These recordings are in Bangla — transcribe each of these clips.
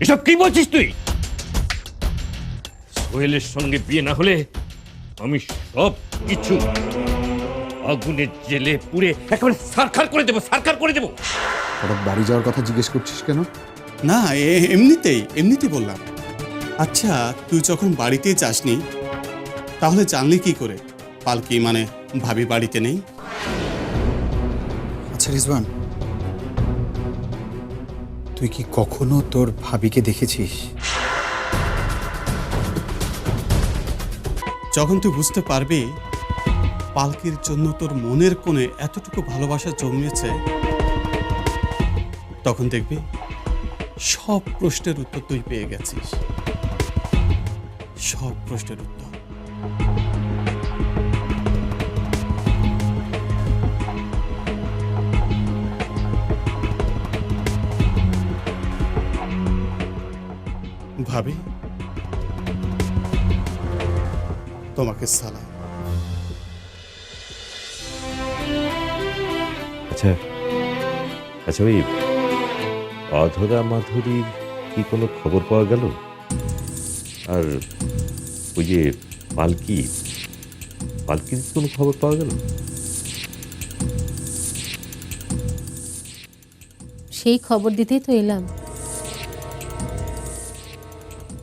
এসব কি বলছিস তুই? সোহেলের সঙ্গে বিয়ে না হলে আমি সব কিছু আগুনের জেলে পুড়ে একেবারে সারখার করে দেবো সারখার করে দেবো। হঠাৎ বাড়ি যাওয়ার কথা জিজ্ঞেস করছিস কেন? না এ- এমনিতেই এমনিতেই বললাম। আচ্ছা তুই যখন বাড়িতেই যাসনি তাহলে জানলি কি করে? পালকি মানে ভাবি বাড়িতে নেই? আচ্ছা রিজওয়ান তুই কি কখনো তোর ভাবিকে দেখেছিস? যখন তুই বুঝতে পারবি পালকির জন্য তোর মনের কোণে এতটুকু ভালোবাসা জন্মেছে, তখন দেখবি সব প্রশ্নের উত্তর তুই পেয়ে গেছিস। সব প্রশ্নের উত্তর। ভাবি। তোমাকে সালাম। আচ্ছা আচ্ছা ওই অধরা মাধুরীর কি কোনো খবর পাওয়া গেল? আর ওই যে পালকি পালকির কোনো খবর পাওয়া গেল? সেই খবর দিতেই তো এলাম।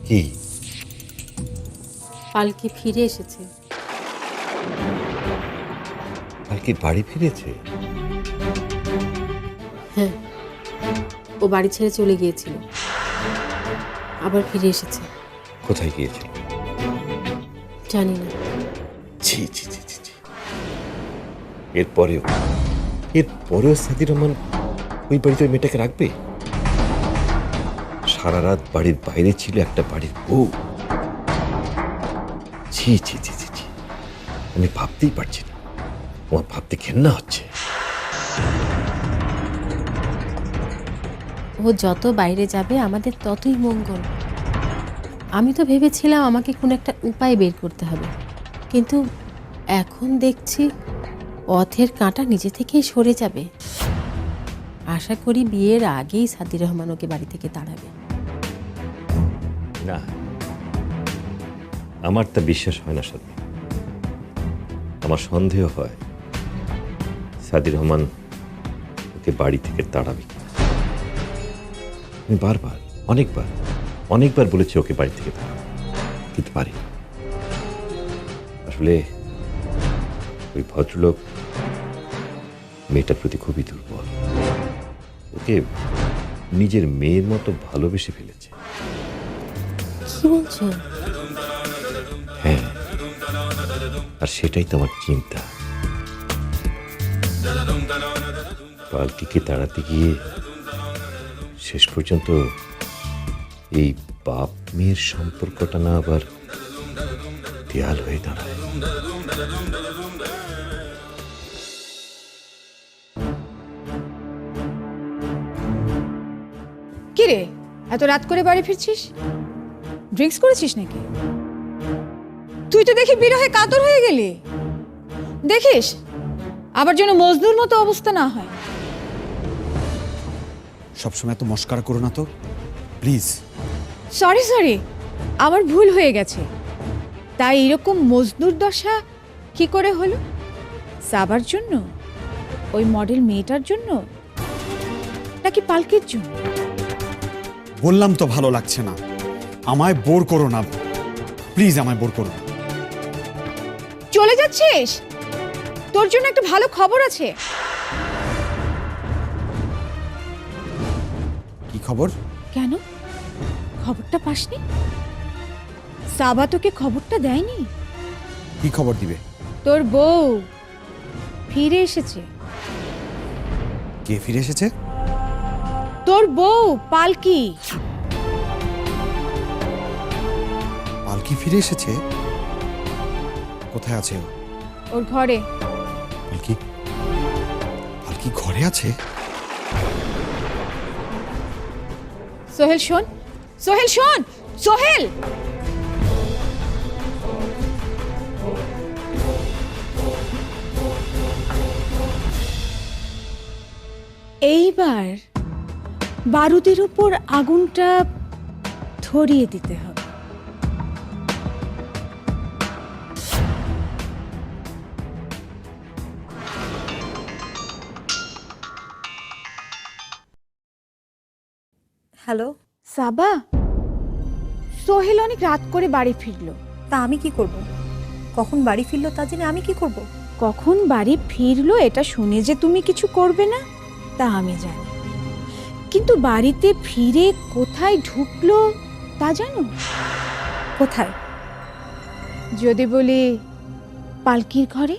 কি? পালকি ফিরে এসেছে। পালকি বাড়ি ফিরেছে? হ্যাঁ ও বাড়ি ছেড়ে চলে গিয়েছিল। আবার ফিরে এসেছে। কোথায় গিয়েছিল? জানি না। ছি ছি ছি ছি ছি। এরপরেও এরপরেও সাদির রহমান ওই বাড়িতে ওই মেয়েটাকে রাখবে? সারা রাত বাড়ির বাইরে ছিল একটা বাড়ির বউ। ছি ছি ছি ছি ছি। আমি ভাবতেই পারছি না। আমার ভাবতে ঘেন্না হচ্ছে। ও যত বাইরে যাবে, আমাদের ততই মঙ্গল। আমি তো ভেবেছিলাম আমাকে কোনো একটা উপায় বের করতে হবে। কিন্তু এখন দেখছি পথের কাঁটা নিজে থেকেই সরে যাবে। আশা করি বিয়ের আগেই সাদির রহমান ওকে বাড়ি থেকে তাড়াবে। না। আমার তা বিশ্বাস হয় না সত্যি আমার সন্দেহ হয় সাদির রহমান ওকে বাড়ি থেকে তাড়াবে আমি বারবার, অনেকবার অনেকবার বলেছি ওকে বাড়ি থেকে তাড়াবে কিন্তু পারি আসলে ওই ভদ্রলোক মেয়েটার প্রতি খুবই দুর্বল। ওকে নিজের মেয়ের মতো ভালোবেসে ফেলেছে। বলছেন? হ্যাঁ আর সেটাই তো আমার চিন্তা। পালকিকে তাড়াতে গিয়ে শেষ পর্যন্ত এই বাপ মেয়ের সম্পর্কটা না আবার দেয়াল হয়ে দাঁড়ায়। কি রে এত রাত করে বাড়ি ফিরছিস? ড্রিঙ্কস করেছিস নাকি? তুই তো দেখি বিরহে কাতর হয়ে গেলি। দেখিস আবার যেন মজদুর মতো অবস্থা না হয়। সবসময় এত মস্কার করো না তো। প্লিজ। সরি সরি আমার ভুল হয়ে গেছে। তাই এরকম মজদুর দশা কি করে হলো? সাবার জন্য? ওই মডেল মেয়েটার জন্য? নাকি পালকির জন্য? বললাম তো ভালো লাগছে না। আমায় বোর করো না। প্লিজ আমায় বোর করো। না চলে যাচ্ছিস? তোর জন্য একটা ভালো খবর আছে। কি খবর? কেন? খবরটা পাসনি? সাবা তোকে খবরটা দেয়নি? কি খবর দিবে? তোর বউ ফিরে এসেছে। কে ফিরে এসেছে? তোর বউ পালকি। পালকি ফিরে এসেছে? কোথায় আছে ও? ওর ঘরে। পালকি? পালকি ঘরে আছে? সোহেল শোন। সোহেল শোন। সোহেল! এইবার বারুদের উপর আগুনটা ধরিয়ে দিতে হবে। হ্যালো? সাবা? সোহেল অনেক রাত করে বাড়ি ফিরলো। তা আমি কি করব? কখন বাড়ি ফিরলো তা জেনে আমি কি করব? কখন বাড়ি ফিরলো এটা শুনে যে তুমি কিছু করবে না তা আমি জানি। কিন্তু বাড়িতে ফিরে কোথায় ঢুকলো তা জানো? কোথায়? যদি বলি পালকির ঘরে।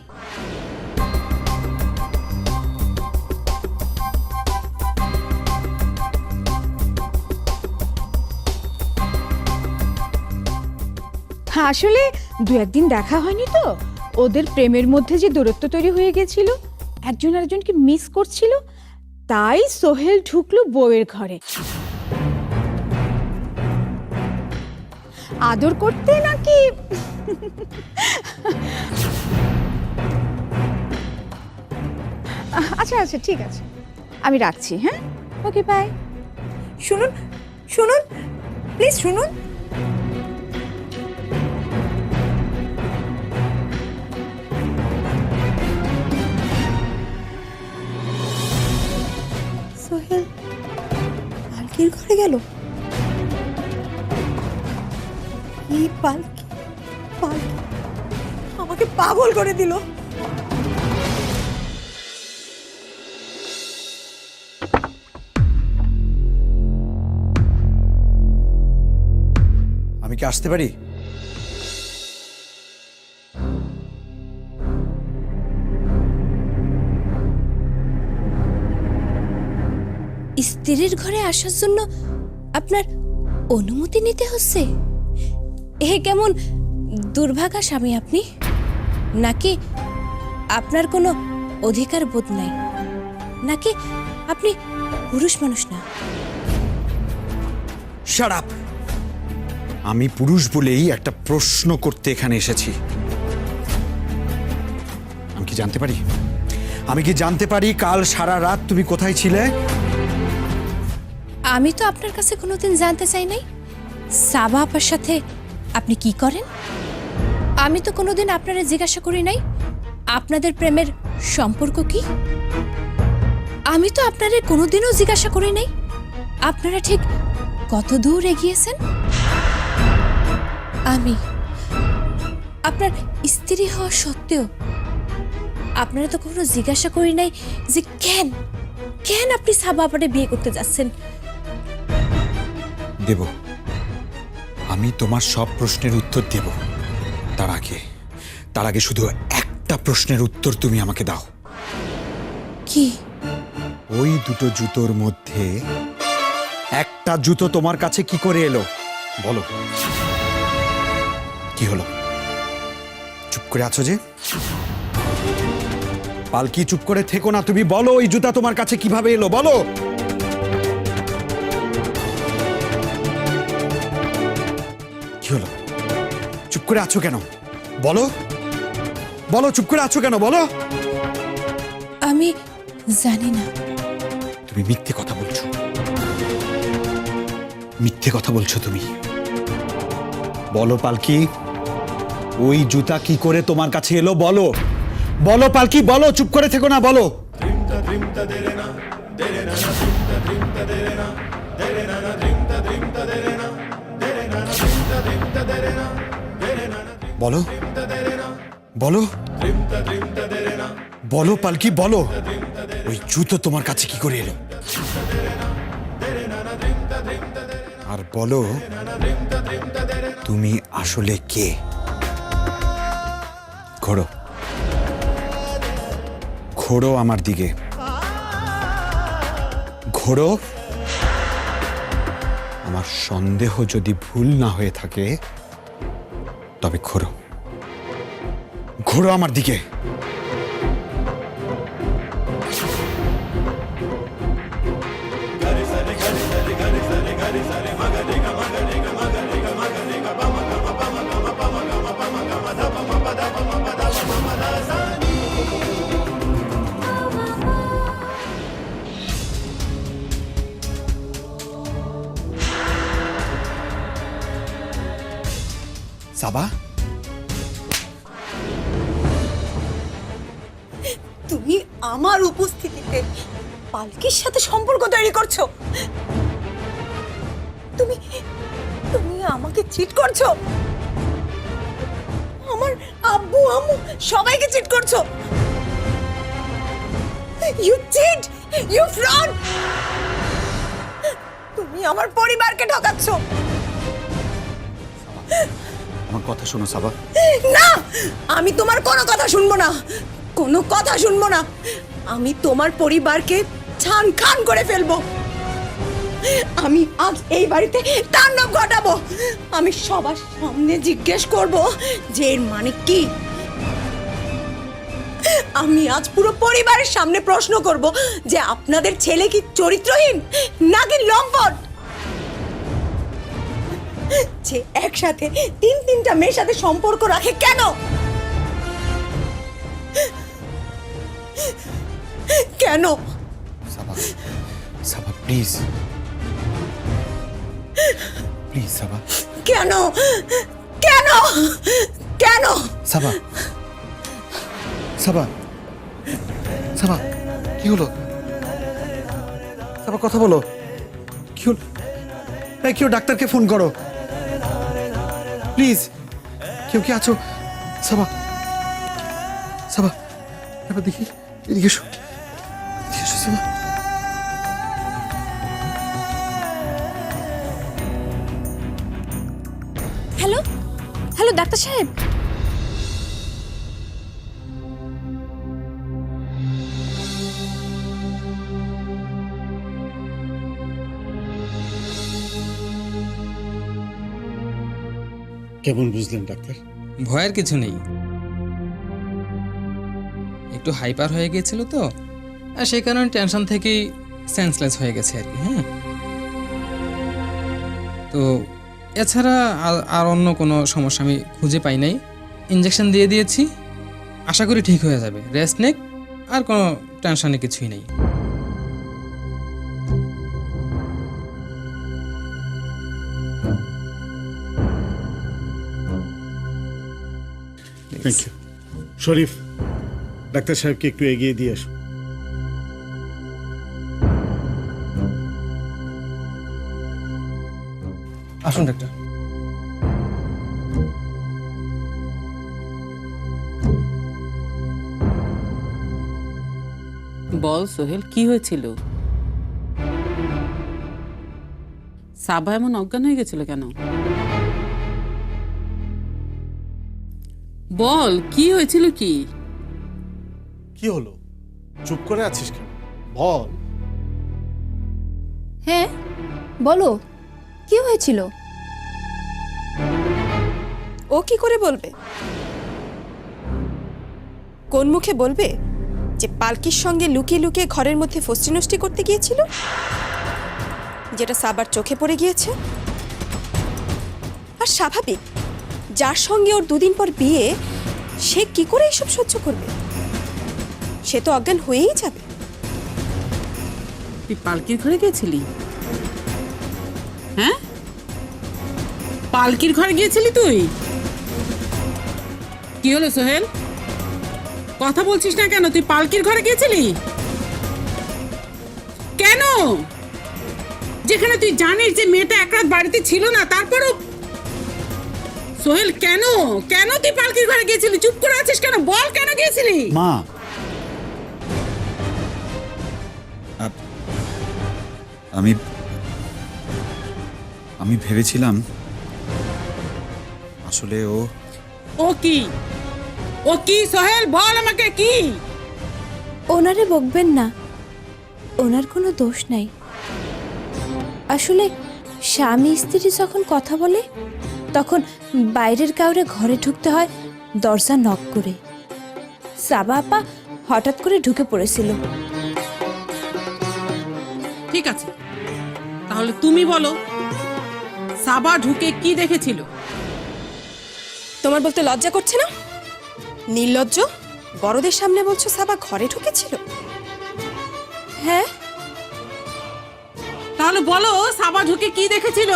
আসলে দু একদিন দেখা হয়নি তো। ওদের প্রেমের মধ্যে যে দূরত্ব তৈরি হয়ে গেছিল, একজন আরেকজনকে মিস করছিল, তাই সোহেল ঢুকলো বউয়ের ঘরে। আদর করতে নাকি? আচ্ছা আচ্ছা ঠিক আছে। আমি রাখছি হ্যাঁ? ওকে বাই শুনুন শুনুন প্লিজ শুনুন। ঘরে গেল? আমাকে পাগল করে দিল। আমি কি আসতে পারি? স্ত্রীর ঘরে আসার জন্য আপনার অনুমতি নিতে হচ্ছে? এ কেমন দুর্ভাগা স্বামী আপনি? নাকি আপনার কোনো অধিকার বোধ নাই? নাকি আপনি পুরুষ মানুষ না? শারাপ আমি পুরুষ বলেই একটা প্রশ্ন করতে এখানে এসেছি। আমি কি জানতে পারি? আমি কি জানতে পারি কাল সারা রাত তুমি কোথায় ছিলে? আমি তো আপনার কাছে কোনোদিন জানতে চাই নাই। সাবা আপার সাথে আপনি কি করেন? আমি তো কোনোদিন আপনারা জিজ্ঞাসা করি নাই। আপনাদের প্রেমের সম্পর্ক কি? আমি তো আপনারে কোনোদিনও জিজ্ঞাসা করি নাই। আপনারা ঠিক কত দূর এগিয়েছেন? আমি আপনার স্ত্রী হওয়া সত্ত্বেও আপনারা তো কখনো জিজ্ঞাসা করি নাই যে কেন? কেন আপনি সাবা আপারে বিয়ে করতে যাচ্ছেন? দেব। আমি তোমার সব প্রশ্নের উত্তর দেব। তার আগে তার আগে শুধু একটা প্রশ্নের উত্তর তুমি আমাকে দাও। কি? ওই দুটো জুতোর মধ্যে একটা জুতো তোমার কাছে কি করে এলো? বলো। কি হলো? চুপ করে আছো যে? পালকি চুপ করে থেকো না তুমি। বলো ওই জুতা তোমার কাছে কীভাবে এলো? বলো। করে আছো কেন? বলো। বলো চুপ করে আছো কেন? বলো। আমি জানি না। তুমি মিথ্যে কথা বলছো। মিথ্যে কথা বলছো তুমি। বলো পালকি ওই জুতা কি করে তোমার কাছে এলো বলো। বলো পালকি বলো চুপ করে থেকো না বলো। বলো। বলো। বলো পালকি, বলো। ওই জুতো তোমার কাছে কি করে এলো? আর বলো, তুমি আসলে কে? ঘোড়ো। ঘোড়ো আমার দিকে। ঘোড়ো, আমার সন্দেহ যদি ভুল না হয়ে থাকে তবে ঘোরো। ঘোরো আমার দিকে। সাবা তুমি আমার উপস্থিতিতে পালকির সাথে সম্পর্ক তৈরি করছ? তুমি তুমি আমাকে চিট করছ? আমার আব্বু, আম্মু সবাইকে চিট করছ? ইউ চিট ইউ ফ্রড তুমি আমার পরিবারকে ঠকাচ্ছো। আমার কথা শোনো, সাবা। না! আমি তোমার কোনো কথা শুনব না। কোনো কথা শুনব না। আমি তোমার পরিবারকে ছান খান করে ফেলব। আমি আজ এই বাড়িতে তাণ্ডব ঘটাবো। আমি সবার সামনে জিজ্ঞেস করব যে এর মানে কি? আমি আজ পুরো পরিবারের সামনে প্রশ্ন করব যে আপনাদের ছেলে কি চরিত্রহীন নাকি লম্পট? যে একসাথে তিন তিনটা মেয়ের সাথে সম্পর্ক রাখে কেন? কেন? সাবা সাবা প্লিজ। প্লিজ সাবা। কেন? কেন? কেন? সাবা। সাবা। সাবা কি হলো? সাবা কথা বলো। কি হল এই ডাক্তারকে ফোন করো। প্লিজ কেউ কি আছো? সাবা সাবা এবার দেখি এদিকে এসো হ্যালো হ্যালো ডাক্তার সাহেব। কেমন বুঝলেন, ডাক্তার? ভয়ের কিছু নেই। একটু হাইপার হয়ে গিয়েছিল তো, আর সেই কারণে টেনশন থেকেই সেন্সলেস হয়ে গেছে আর কি হ্যাঁ। তো এছাড়া আর- অন্য কোনো সমস্যা আমি খুঁজে পাই নাই। ইঞ্জেকশন দিয়ে দিয়েছি। আশা করি ঠিক হয়ে যাবে। রেস্ট নেক, আর কোনো টেনশনে কিছুই নেই। থ্যাংক ইউ শরীফ ডাক্তার সাহেবকে একটু এগিয়ে দিয়ে আসো আসুন ডাক্তার। বল সোহেল কি হয়েছিল? সাবা এমন অজ্ঞান হয়ে গেছিল কেন? বল কি হয়েছিল কি? কি হলো? চুপ করে আছিস কেন? বল। হ্যাঁ বলো কি হয়েছিল? ও কি করে বলবে? কোন মুখে বলবে যে পালকির সঙ্গে লুকিয়ে লুকিয়ে ঘরের মধ্যে ফষ্টি নষ্টি করতে গিয়েছিল? যেটা সাবার চোখে পড়ে গিয়েছে? আর স্বাভাবিক যার সঙ্গে ওর দুদিন পর বিয়ে, সে কি করে এসব সহ্য করবে? সে তো অজ্ঞান হয়েই যাবে। তুই পালকির ঘরে গিয়েছিলি হ্যাঁ? পালকির ঘরে গিয়েছিলি তুই? কি হলো সোহেল? কথা বলছিস না কেন? তুই পালকির ঘরে গিয়েছিলি? কেন? যেখানে তুই জানিস যে মেয়েটা এক রাত বাড়িতে ছিল না, তারপরও সোহেল কেন? কেন তুই পালকির ঘরে গিয়েছিলি? চুপ করে আছিস কেন? বল কেন গিয়েছিলি? মা। আমি আমি ভেবেছিলাম আসলে ও ও কি? ও কি সোহেল? বল আমাকে কি? ওনারে বকবেন না। ওনার কোনো দোষ নাই। আসলে স্বামী স্ত্রী যখন কথা বলে তখন বাইরের কাউরে ঘরে ঢুকতে হয় দরজা নক করে। সাবা আপা হঠাৎ করে ঢুকে পড়েছিল। ঠিক আছে তাহলে তুমি বলো সাবা ঢুকে কি দেখেছিল? তোমার বলতে লজ্জা করছে না? নির্লজ্জ বড়দের সামনে বলছো সাবা ঘরে ঢুকেছিল? হ্যাঁ। তাহলে বলো সাবা ঢুকে কি দেখেছিল?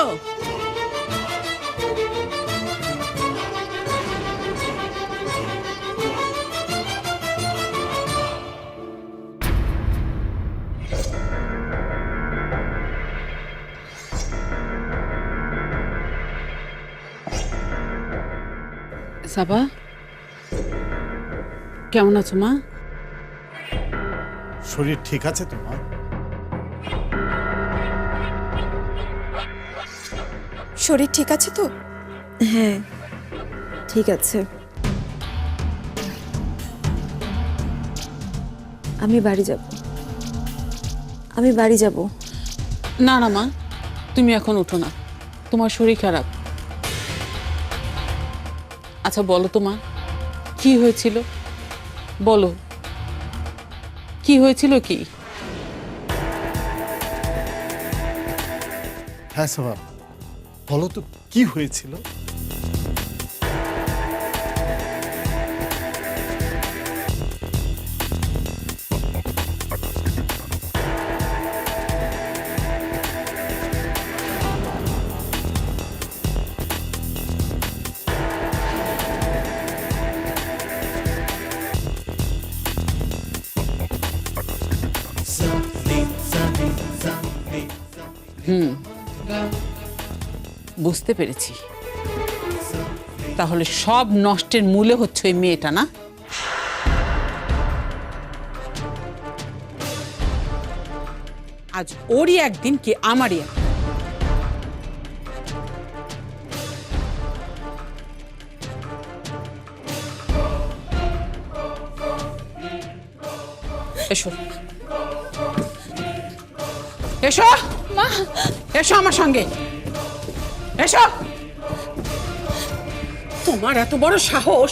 সাবা? কেমন আছো মা? শরীর ঠিক আছে তো মা? শরীর ঠিক আছে তো? হ্যাঁ ঠিক আছে। আমি বাড়ি যাব। আমি বাড়ি যাব। না না মা তুমি এখন উঠো না। তোমার শরীর খারাপ। আচ্ছা বলো তো মা, কি হয়েছিল? বলো। কি হয়েছিল কি? হ্যাঁ সাবা বলো তো কি হয়েছিল? বুঝতে পেরেছি। তাহলে সব নষ্টের মূলে হচ্ছে ওই মেয়েটা, না? আজ ওরই একদিন কি আমারই। এসো। এসো। মা। এসো আমার সঙ্গে। এসো। তোমার এত বড় সাহস।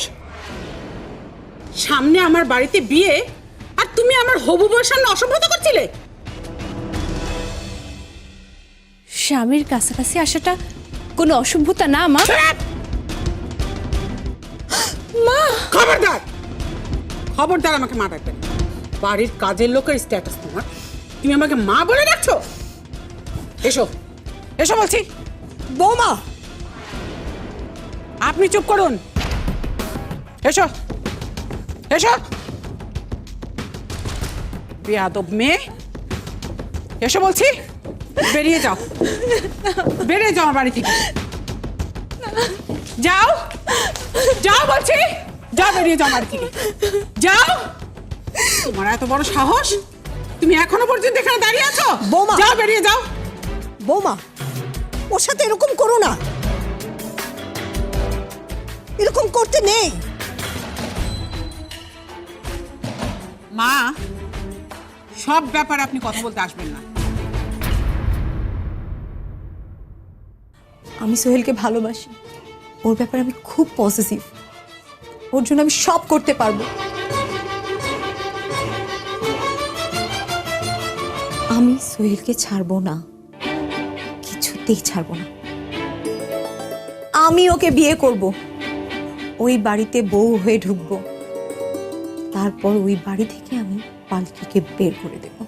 সামনে আমার বাড়িতে বিয়ে আর তুমি আমার হবু বউয়ের সামনে অসভ্যতা করছিলে। স্বামীর কাছাকাছি আসাটা কোনো অসভ্যতা না মা। মা! খবরদার! খবরদার আমাকে মা ডাকবেন বাড়ির কাজের লোকের স্ট্যাটাস তোমার। তুমি আমাকে মা বলে ডাকছো? এসো। এসো বলছি। বৌমা! আপনি চুপ করুন। এসো। এসো। বেয়াদব মেয়ে। এসো বলছি। বেরিয়ে যাও। বেরিয়ে যাও আমার বাড়ি থেকে। যাও। যাও বলছি। যাও বেরিয়ে যাও বাড়ি থেকে। যাও। তোমার এত বড় সাহস। তুমি এখনও পর্যন্ত এখানে দাঁড়িয়ে আছো? বৌমা। যাও বেরিয়ে যাও। বৌমা ওর সাথে এরকম করো না। এরকম করতে নেই। মা সব ব্যাপারে আপনি কথা বলতে আসবেন না। আমি সোহেলকে ভালোবাসি। ওর ব্যাপারে আমি খুব পজিটিভ ওর জন্য আমি সব করতে পারব। আমি সোহেলকে ছাড়বো না। কিছুতেই ছাড়বো না। আমি ওকে বিয়ে করব। ওই বাড়িতে বউ হয়ে ঢুকবো। তারপর ওই বাড়ি থেকে আমি পালকিকে বের করে দেবো।